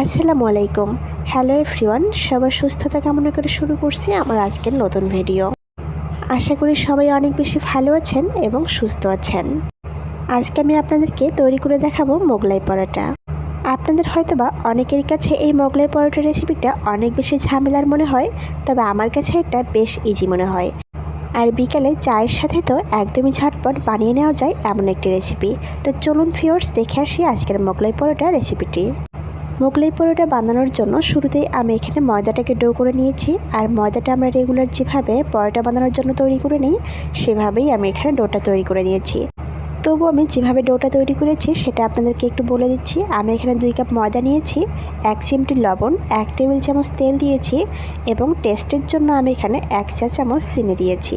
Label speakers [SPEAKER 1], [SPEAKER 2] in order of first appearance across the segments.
[SPEAKER 1] আসসালামু আলাইকুম। Hello everyone সবার সুস্থতা কামনা করে শুরু করছি আমার আজকের নতুন ভিডিও আশা করি সবাই অনেক বেশি ভালো আছেন এবং সুস্থ আছেন। আজকে আমি আপনাদেরকে তৈরি করে দেখাবো মোগলাই পরোটা। আপনাদের হয়তোবা অনেকের কাছে এই মোগলাই পরোটা রেসিপিটা অনেক বেশি ঝামেলার মনে হয়, তবে আমার কাছে এটা বেশ ইজি মনে হয়। আর বিকালে চায়ের সাথে তো একদমই ঝটপট বানিয়ে নেওয়া যায় এমন একটি রেসিপি তো চলুন ফিওর্স দেখে আসি আজকের মোগলাই পরোটা রেসিপিটি মোগলাই পরোটা বানানোর জন্য শুরুতেই আমি এখানে ময়দাটাকে ডো করে নিয়েছি। আর ময়দাটা আমরা রেগুলার যেভাবে পরোটা বানানোর জন্য তৈরি করে নিই, সেভাবেই আমি এখানে ডোটা তৈরি করে নিয়েছি। তবু আমি যেভাবে ডোটা তৈরি করেছি সেটা আপনাদেরকে একটু বলে দিচ্ছি। আমি এখানে দুই কাপ ময়দা নিয়েছি, এক চিমটি লবণ, এক টেবিল চামচ তেল দিয়েছি এবং টেস্টের জন্য আমি এখানে এক চা চামচ চিনি দিয়েছি।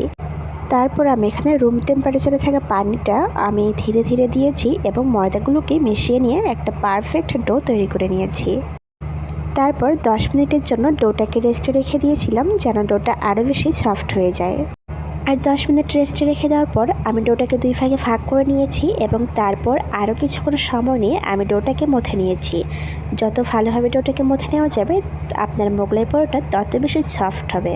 [SPEAKER 1] তারপর আমি এখানে রুম টেম্পারেচারে থাকা পানিটা আমি ধীরে ধীরে দিয়েছি এবং ময়দাগুলোকে মিশিয়ে নিয়ে একটা পারফেক্ট ডো তৈরি করে নিয়েছি। তারপর 10 মিনিটের জন্য ডোটাকে রেস্টে রেখে দিয়েছিলাম যেন ডোটা আরও বেশি সফট হয়ে যায়। আর 10 মিনিট রেস্টে রেখে দেওয়ার পর আমি ডোটাকে দুই ভাগে ভাগ করে নিয়েছি এবং তারপর আরও কিছুক্ষণ সময় নিয়ে আমি ডোটাকে মথে নিয়েছি। যত ভালোভাবে ডোটাকে মথে নেওয়া যাবে, আপনার মোগলাই পরোটা তত বেশি সফট হবে।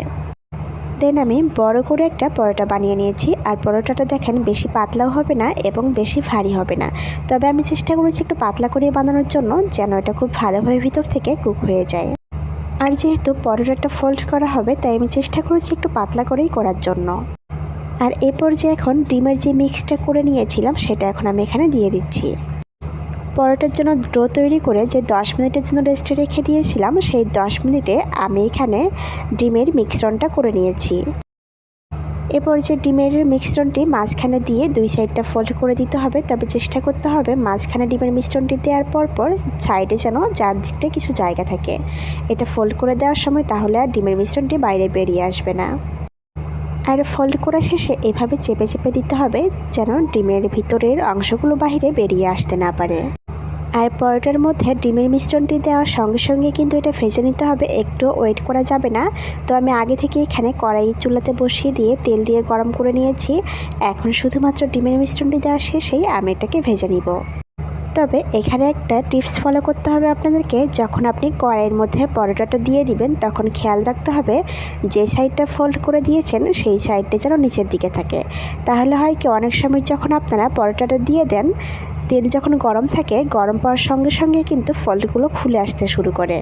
[SPEAKER 1] দেন আমি বড় করে একটা পরোটা বানিয়ে নিয়েছি। আর পরোটাটা দেখেন বেশি পাতলাও হবে না এবং বেশি ভারী হবে না। তবে আমি চেষ্টা করেছি একটু পাতলা করে বানানোর জন্য যেন এটা খুব ভালোভাবে ভিতর থেকে কুক হয়ে যায়। আর যেহেতু পরোটাটা ফোল্ড করা হবে, তাই আমি চেষ্টা করেছি একটু পাতলা করেই করার জন্য। আর এরপর যে এখন ডিমের যে মিক্সটা করে নিয়েছিলাম, সেটা এখন আমি এখানে দিয়ে দিচ্ছি। পরোটার জন্য ডো তৈরি করে যে 10 মিনিটের জন্য রেস্টে রেখে দিয়েছিলাম, সেই 10 মিনিটে আমি এখানে ডিমের মিশ্রণটা করে নিয়েছি। এরপর যে ডিমের মিশ্রণটি মাঝখানে দিয়ে দুই সাইডটা ফোল্ড করে দিতে হবে। তবে চেষ্টা করতে হবে মাঝখানে ডিমের মিশ্রণটি দেওয়ার পর পর সাইডে যেন যার দিকটা কিছু জায়গা থাকে। এটা ফোল্ড করে দেওয়ার সময় তাহলে আর ডিমের মিশ্রণটি বাইরে বেরিয়ে আসবে না। আর ফোল্ড করা শেষে এভাবে চেপে চেপে দিতে হবে যেন ডিমের ভিতরের অংশগুলো বাইরে বেরিয়ে আসতে না পারে। আর পরোটার মধ্যে ডিমের মিশ্রণটি দেওয়ার সঙ্গে সঙ্গে কিন্তু এটা ভেজে নিতে হবে। একটু ওয়েট করা যাবে না। তো আমি আগে থেকে এখানে কড়াই চুলাতে বসিয়ে দিয়ে তেল দিয়ে গরম করে নিয়েছি। এখন শুধুমাত্র ডিমের মিশ্রণটি দেওয়া শেষেই আমি এটাকে ভেজে নিব। তবে এখানে একটা টিপস ফলো করতে হবে আপনাদেরকে। যখন আপনি কড়াইয়ের মধ্যে পরোটাটা দিয়ে দিবেন, তখন খেয়াল রাখতে হবে যে সাইডটা ফোল্ড করে দিয়েছেন, সেই সাইডটা যেন নিচের দিকে থাকে। তাহলে হয় কি, অনেক সময় যখন আপনারা পরোটাটা দিয়ে দেন তেল যখন গরম থাকে, গরম পাওয়ার সঙ্গে সঙ্গে কিন্তু ফোল্ডগুলো খুলে আসতে শুরু করে।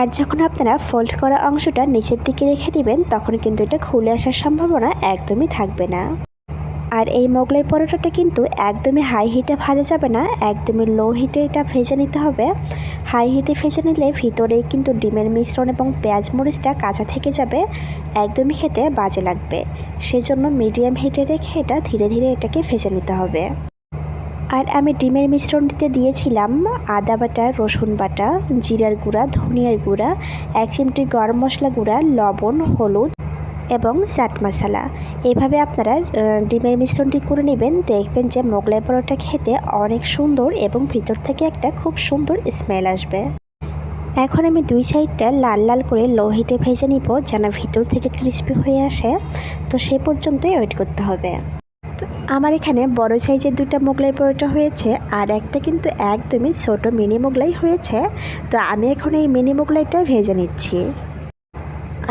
[SPEAKER 1] আর যখন আপনারা ফোল্ড করা অংশটা নিচের দিকে রেখে দিবেন, তখন কিন্তু এটা খুলে আসার সম্ভাবনা একদমই থাকবে না। আর এই মোগলাই পরোটাটা কিন্তু একদমই হাই হিটে ভাজা যাবে না, একদমই লো হিটে এটা ভেজে নিতে হবে। হাই হিটে ভেজে নিলে ভিতরে কিন্তু ডিমের মিশ্রণ এবং পেঁয়াজ মরিচটা কাঁচা থেকে যাবে, একদমই খেতে বাজে লাগবে। সেজন্য মিডিয়াম হিটে রেখে এটা ধীরে ধীরে এটাকে ভেজে নিতে হবে। আর আমি ডিমের মিশ্রণটিতে দিয়েছিলাম আদা বাটা, রসুন বাটা, জিরার গুঁড়া, ধনিয়ার গুঁড়া, এক চিমটি গরম মশলা গুঁড়া, লবণ, হলুদ এবং চাট মশলা। এভাবে আপনারা ডিমের মিশ্রণটি করে নেবেন। দেখবেন যে মোগলাই পরোটা খেতে অনেক সুন্দর এবং ভিতর থেকে একটা খুব সুন্দর স্মেল আসবে। এখন আমি দুই সাইডটা লাল লাল করে লো হিটে ভেজে নিব যেন ভিতর থেকে ক্রিস্পি হয়ে আসে। তো সে পর্যন্তই ওয়েট করতে হবে। আমার এখানে বড় সাইজের দুটা মোগলাই পরোটা হয়েছে, আর একটা কিন্তু একদমই ছোট মিনি মোগলাই হয়েছে। তো আমি এখন এই মিনি মোগলাইটা ভেজে নিচ্ছি।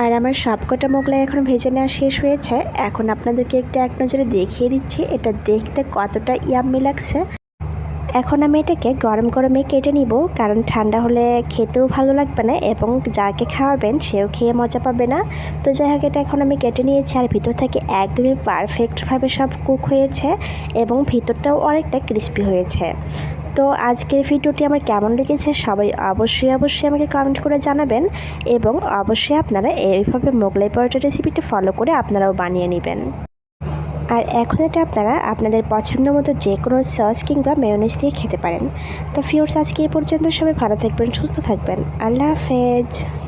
[SPEAKER 1] আর আমার সবকটা মোগলাই এখন ভেজে নেওয়া শেষ হয়েছে। এখন আপনাদেরকে একটা এক নজরে দেখিয়ে দিচ্ছি, এটা দেখতে কতটা ইয়াম্মি লাগছে। এখন আমি এটাকে গরম গরমে কেটে নিব, কারণ ঠান্ডা হলে খেতেও ভালো লাগবে না এবং যাকে খাওয়াবেন সেও খেয়ে মজা পাবে না। তো যাই হোক, এটা এখন আমি কেটে নিয়েছি আর ভিতর থেকে একদমই পারফেক্টভাবে সব কুক হয়েছে এবং ভিতরটাও অনেকটা ক্রিস্পি হয়েছে। তো আজকের ভিডিওটি আমার কেমন লেগেছে সবাই অবশ্যই অবশ্যই আমাকে কমেন্ট করে জানাবেন এবং অবশ্যই আপনারা এইভাবে মোগলাই পরোটা রেসিপিটি ফলো করে আপনারাও বানিয়ে নেবেন। আর এখন এটা আপনারা আপনাদের পছন্দ মতো যে কোনো সস কিংবা মেয়নিজ দিয়ে খেতে পারেন। তো ফিওর্স আজকে এই পর্যন্ত সবাই ভালো থাকবেন, সুস্থ থাকবেন। আল্লাহ হাফেজ।